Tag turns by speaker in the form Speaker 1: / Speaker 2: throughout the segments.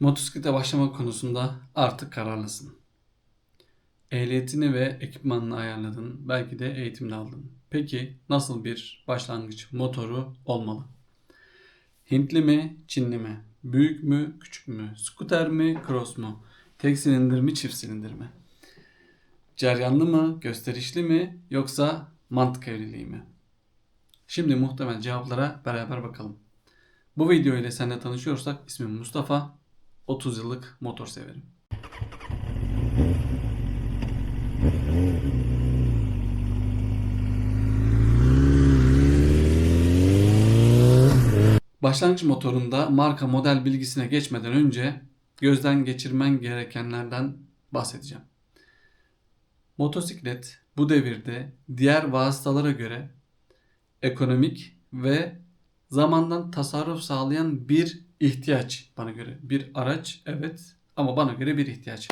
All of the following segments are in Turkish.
Speaker 1: Motosiklete başlama konusunda artık kararlısın. Ehliyetini ve ekipmanını ayarladın. Belki de eğitimini aldın. Peki nasıl bir başlangıç motoru olmalı? Hintli mi, Çinli mi? Büyük mü, küçük mü? Scooter mi, cross mu? Tek silindir mi, çift silindir mi? Ceryanlı mı, gösterişli mi yoksa mantık evliliği mi? Şimdi muhtemel cevaplara beraber bakalım. Bu video ile seninle tanışıyorsak ismim Mustafa. 30 yıllık motor severim. Başlangıç motorunda marka model bilgisine geçmeden önce gözden geçirmen gerekenlerden bahsedeceğim. Motosiklet bu devirde diğer vasıtalara göre ekonomik ve zamandan tasarruf sağlayan bir ihtiyaç bana göre. Bir araç evet ama bana göre bir ihtiyaç.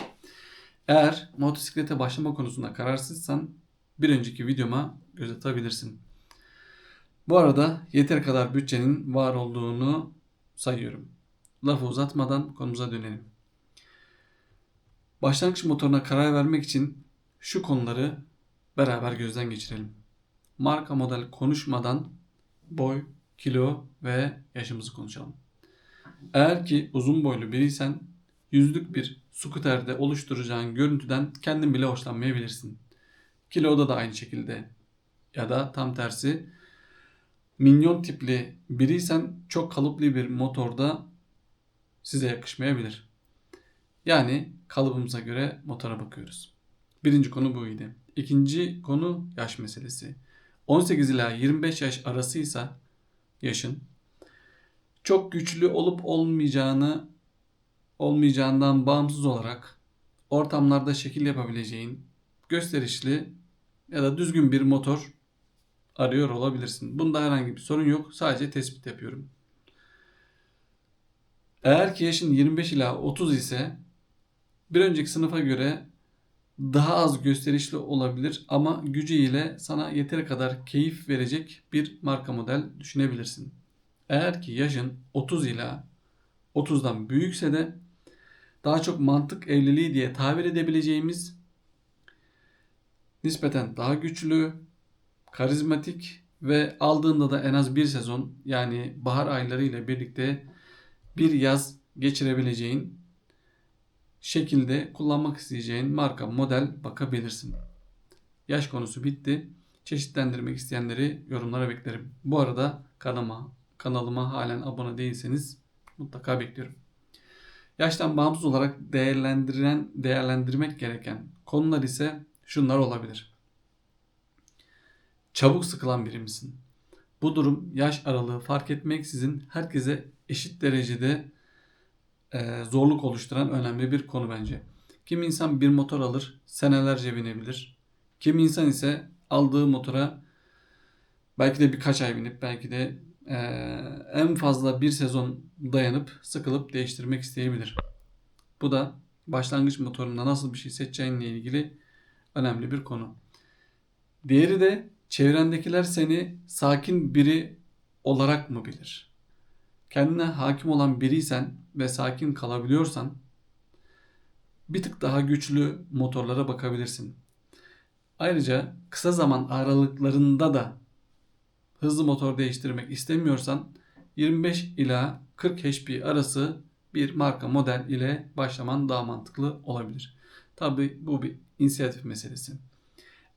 Speaker 1: Eğer motosiklete başlama konusunda kararsızsan bir önceki videoma göz atabilirsin. Bu arada yeter kadar bütçenin var olduğunu sayıyorum. Lafı uzatmadan konumuza dönelim. Başlangıç motoruna karar vermek için şu konuları beraber gözden geçirelim. Marka model konuşmadan boy, kilo ve yaşımızı konuşalım. Eğer ki uzun boylu biriysen yüzlük bir skuterde oluşturacağın görüntüden kendin bile hoşlanmayabilirsin. Kiloda da aynı şekilde. Ya da tam tersi minyon tipli biriysen çok kalıplı bir motorda size yakışmayabilir. Yani kalıbımıza göre motora bakıyoruz. Birinci konu buydu. İkinci konu yaş meselesi. 18 ila 25 yaş arasıysa yaşın çok güçlü olup olmayacağını olmayacağından bağımsız olarak ortamlarda şekil yapabileceğin gösterişli ya da düzgün bir motor arıyor olabilirsin. Bunda herhangi bir sorun yok. Sadece tespit yapıyorum. Eğer ki yaşın 25 ila 30 ise bir önceki sınıfa göre daha az gösterişli olabilir ama gücü ile sana yeteri kadar keyif verecek bir marka model düşünebilirsin. Eğer ki yaşın 30 ila 30'dan büyükse de daha çok mantık evliliği diye tabir edebileceğimiz nispeten daha güçlü, karizmatik ve aldığında da en az bir sezon yani bahar ayları ile birlikte bir yaz geçirebileceğin şekilde kullanmak isteyeceğin marka model bakabilirsin. Yaş konusu bitti. Çeşitlendirmek isteyenleri yorumlara beklerim. Bu arada kanalıma, kanalıma halen abone değilseniz mutlaka bekliyorum. Yaştan bağımsız olarak değerlendiren, değerlendirmek gereken konular ise şunlar olabilir. Çabuk sıkılan biri misin? Bu durum yaş aralığı fark etmeksizin herkese eşit derecede e, zorluk oluşturan önemli bir konu bence. Kim insan bir motor alır senelerce binebilir. Kim insan ise aldığı motora belki de birkaç ay binip belki de e, en fazla bir sezon dayanıp sıkılıp değiştirmek isteyebilir. Bu da başlangıç motorunda nasıl bir şey seçeceğinle ilgili önemli bir konu. Diğeri de çevrendekiler seni sakin biri olarak mı bilir? Kendine hakim olan biriysen ve sakin kalabiliyorsan bir tık daha güçlü motorlara bakabilirsin. Ayrıca kısa zaman aralıklarında da hızlı motor değiştirmek istemiyorsan 25 ila 40 HP arası bir marka model ile başlaman daha mantıklı olabilir. Tabi bu bir inisiyatif meselesi.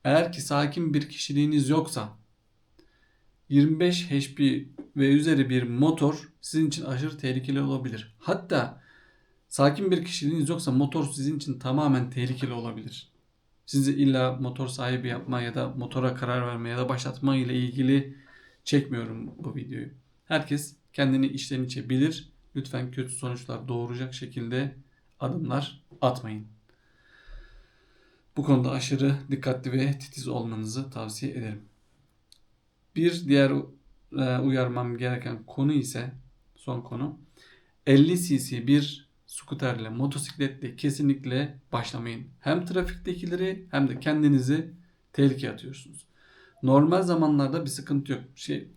Speaker 1: Eğer ki sakin bir kişiliğiniz yoksa 25 HP ve üzeri bir motor sizin için aşırı tehlikeli olabilir. Hatta sakin bir kişiliğiniz yoksa motor sizin için tamamen tehlikeli olabilir. Sizi illa motor sahibi yapma ya da motora karar verme ya da başlatma ile ilgili çekmiyorum bu videoyu. Herkes kendini içten içe bilir. Lütfen kötü sonuçlar doğuracak şekilde adımlar atmayın. Bu konuda aşırı dikkatli ve titiz olmanızı tavsiye ederim. Bir diğer e, uyarmam gereken konu ise son konu 50 cc bir skuterle, motosikletle kesinlikle başlamayın. Hem trafiktekileri hem de kendinizi tehlikeye atıyorsunuz. Normal zamanlarda bir sıkıntı yok. Şey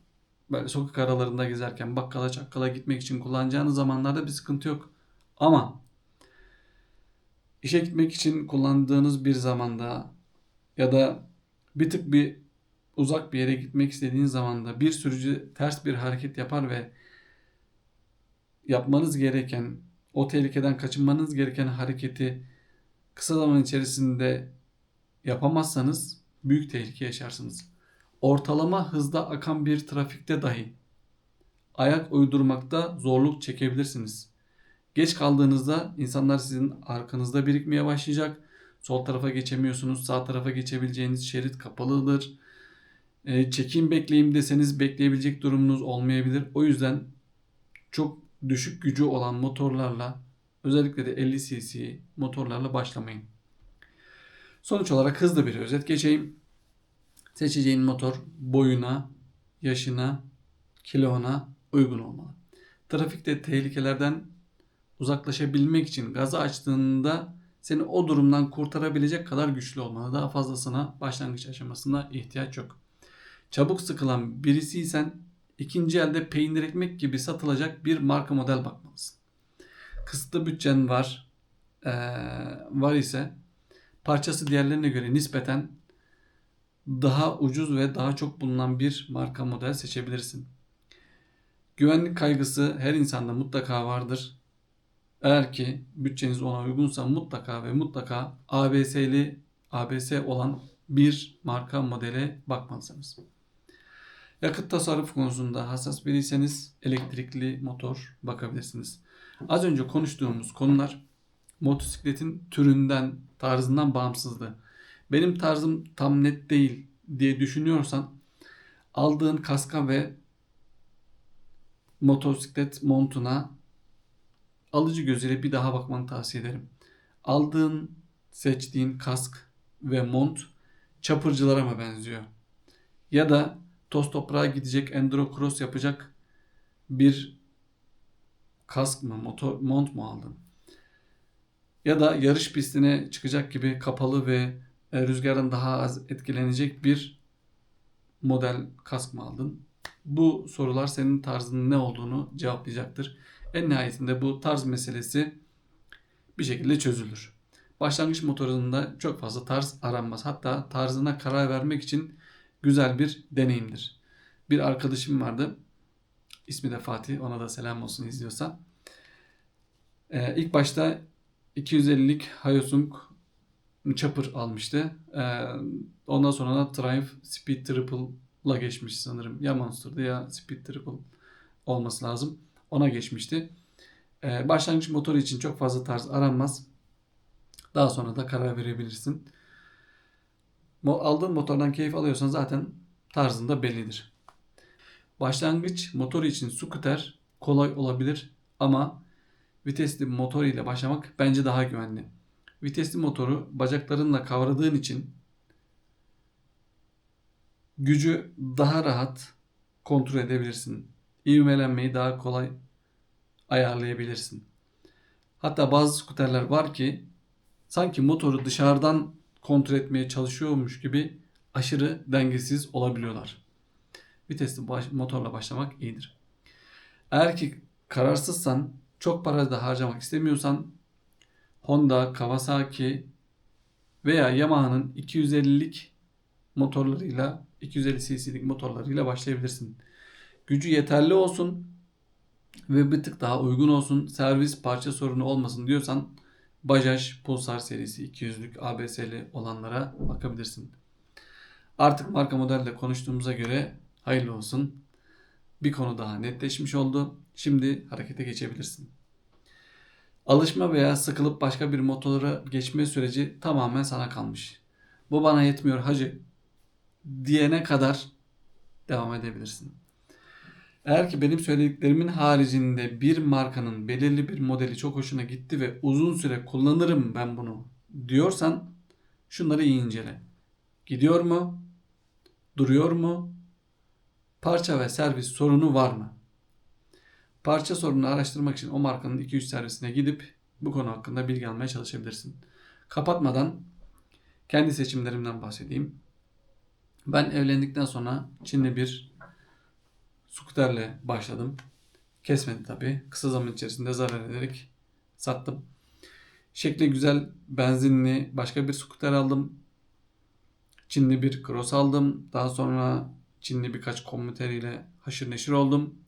Speaker 1: böyle sokak aralarında gezerken bakkala çakkala gitmek için kullanacağınız zamanlarda bir sıkıntı yok. Ama işe gitmek için kullandığınız bir zamanda ya da bir tık bir uzak bir yere gitmek istediğiniz zamanda bir sürücü ters bir hareket yapar ve yapmanız gereken o tehlikeden kaçınmanız gereken hareketi kısa zaman içerisinde yapamazsanız büyük tehlike yaşarsınız. Ortalama hızda akan bir trafikte dahi ayak uydurmakta zorluk çekebilirsiniz. Geç kaldığınızda insanlar sizin arkanızda birikmeye başlayacak. Sol tarafa geçemiyorsunuz. Sağ tarafa geçebileceğiniz şerit kapalıdır. E, çekim bekleyeyim deseniz bekleyebilecek durumunuz olmayabilir. O yüzden çok düşük gücü olan motorlarla özellikle de 50 cc motorlarla başlamayın. Sonuç olarak hızlı bir özet geçeyim. Seçeceğin motor boyuna, yaşına, kilona uygun olmalı. Trafikte tehlikelerden uzaklaşabilmek için gazı açtığında seni o durumdan kurtarabilecek kadar güçlü olmalı. Daha fazlasına başlangıç aşamasında ihtiyaç yok. Çabuk sıkılan birisiysen ikinci elde peynir ekmek gibi satılacak bir marka model bakmalısın. Kısıtlı bütçen var, ee, var ise parçası diğerlerine göre nispeten daha ucuz ve daha çok bulunan bir marka model seçebilirsin. Güvenlik kaygısı her insanda mutlaka vardır. Eğer ki bütçeniz ona uygunsa mutlaka ve mutlaka ABS'li ABS olan bir marka modele bakmalısınız. Yakıt tasarruf konusunda hassas biriyseniz elektrikli motor bakabilirsiniz. Az önce konuştuğumuz konular motosikletin türünden, tarzından bağımsızdı. Benim tarzım tam net değil diye düşünüyorsan aldığın kaska ve motosiklet montuna alıcı gözüyle bir daha bakmanı tavsiye ederim. Aldığın, seçtiğin kask ve mont çapırcılara mı benziyor? Ya da toz toprağa gidecek enduro cross yapacak bir kask mı, motor, mont mu aldın? Ya da yarış pistine çıkacak gibi kapalı ve rüzgardan daha az etkilenecek bir model kask mı aldın? Bu sorular senin tarzının ne olduğunu cevaplayacaktır. En nihayetinde bu tarz meselesi bir şekilde çözülür. Başlangıç motorunda çok fazla tarz aranmaz. Hatta tarzına karar vermek için güzel bir deneyimdir. Bir arkadaşım vardı. İsmi de Fatih. Ona da selam olsun izliyorsa. Ee, ilk başta 250'lik Hyosung Chopper almıştı. Ee, ondan sonra da Triumph Speed Triple'la geçmiş sanırım. Ya Monster'dı ya Speed Triple olması lazım. Ona geçmişti. Ee, başlangıç motoru için çok fazla tarz aranmaz. Daha sonra da karar verebilirsin. Aldığın motordan keyif alıyorsan zaten tarzında bellidir. Başlangıç motoru için scooter kolay olabilir ama vitesli motor ile başlamak bence daha güvenli. Vitesli motoru bacaklarınla kavradığın için gücü daha rahat kontrol edebilirsin. İvmelenmeyi daha kolay ayarlayabilirsin. Hatta bazı skuterler var ki sanki motoru dışarıdan kontrol etmeye çalışıyormuş gibi aşırı dengesiz olabiliyorlar. Vitesli baş, motorla başlamak iyidir. Eğer ki kararsızsan, çok para da harcamak istemiyorsan Honda, Kawasaki veya Yamaha'nın 250'lik motorlarıyla 250 cc'lik motorlarıyla başlayabilirsin. Gücü yeterli olsun ve bir tık daha uygun olsun. Servis parça sorunu olmasın diyorsan Bajaj Pulsar serisi 200'lük ABS'li olanlara bakabilirsin. Artık marka modelle konuştuğumuza göre hayırlı olsun. Bir konu daha netleşmiş oldu. Şimdi harekete geçebilirsin. Alışma veya sıkılıp başka bir motora geçme süreci tamamen sana kalmış. Bu bana yetmiyor hacı diyene kadar devam edebilirsin. Eğer ki benim söylediklerimin haricinde bir markanın belirli bir modeli çok hoşuna gitti ve uzun süre kullanırım ben bunu diyorsan şunları iyi incele. Gidiyor mu? Duruyor mu? Parça ve servis sorunu var mı? Parça sorununu araştırmak için o markanın 2-3 servisine gidip bu konu hakkında bilgi almaya çalışabilirsin. Kapatmadan kendi seçimlerimden bahsedeyim. Ben evlendikten sonra Çinli bir skuterle başladım. Kesmedi tabi. Kısa zaman içerisinde zarar ederek sattım. Şekli güzel benzinli başka bir scooter aldım. Çinli bir cross aldım. Daha sonra Çinli birkaç kommüter ile haşır neşir oldum.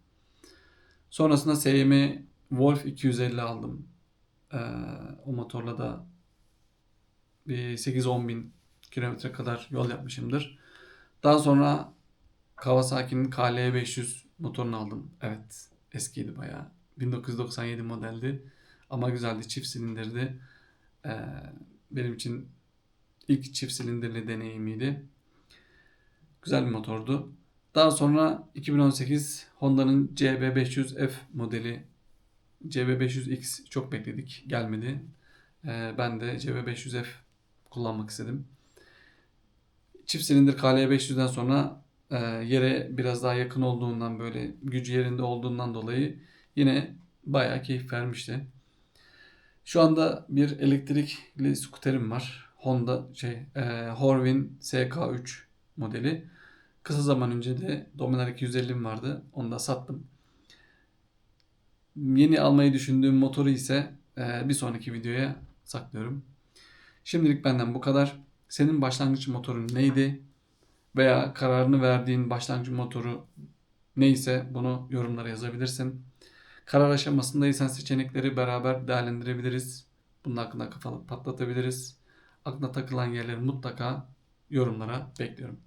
Speaker 1: Sonrasında SYM Wolf 250 aldım. Ee, o motorla da bir 8-10 bin kilometre kadar yol yapmışımdır. Daha sonra Kawasaki'nin KL500 motorunu aldım. Evet eskiydi bayağı. 1997 modeldi. Ama güzeldi. Çift silindirdi. Ee, benim için ilk çift silindirli deneyimiydi. Güzel bir motordu. Daha sonra 2018 Honda'nın CB500F modeli CB500X çok bekledik. Gelmedi. Ee, ben de CB500F kullanmak istedim. Çift silindir KL500'den sonra e, yere biraz daha yakın olduğundan böyle gücü yerinde olduğundan dolayı yine bayağı keyif vermişti. Şu anda bir elektrikli skuterim var. Honda şey e, Horvin SK3 modeli. Kısa zaman önce de Dominar 250'm vardı. Onu da sattım. Yeni almayı düşündüğüm motoru ise e, bir sonraki videoya saklıyorum. Şimdilik benden bu kadar. Senin başlangıç motorun neydi? Veya kararını verdiğin başlangıç motoru neyse bunu yorumlara yazabilirsin. Karar aşamasındaysan seçenekleri beraber değerlendirebiliriz. Bunun hakkında kafa patlatabiliriz. Aklına takılan yerleri mutlaka yorumlara bekliyorum.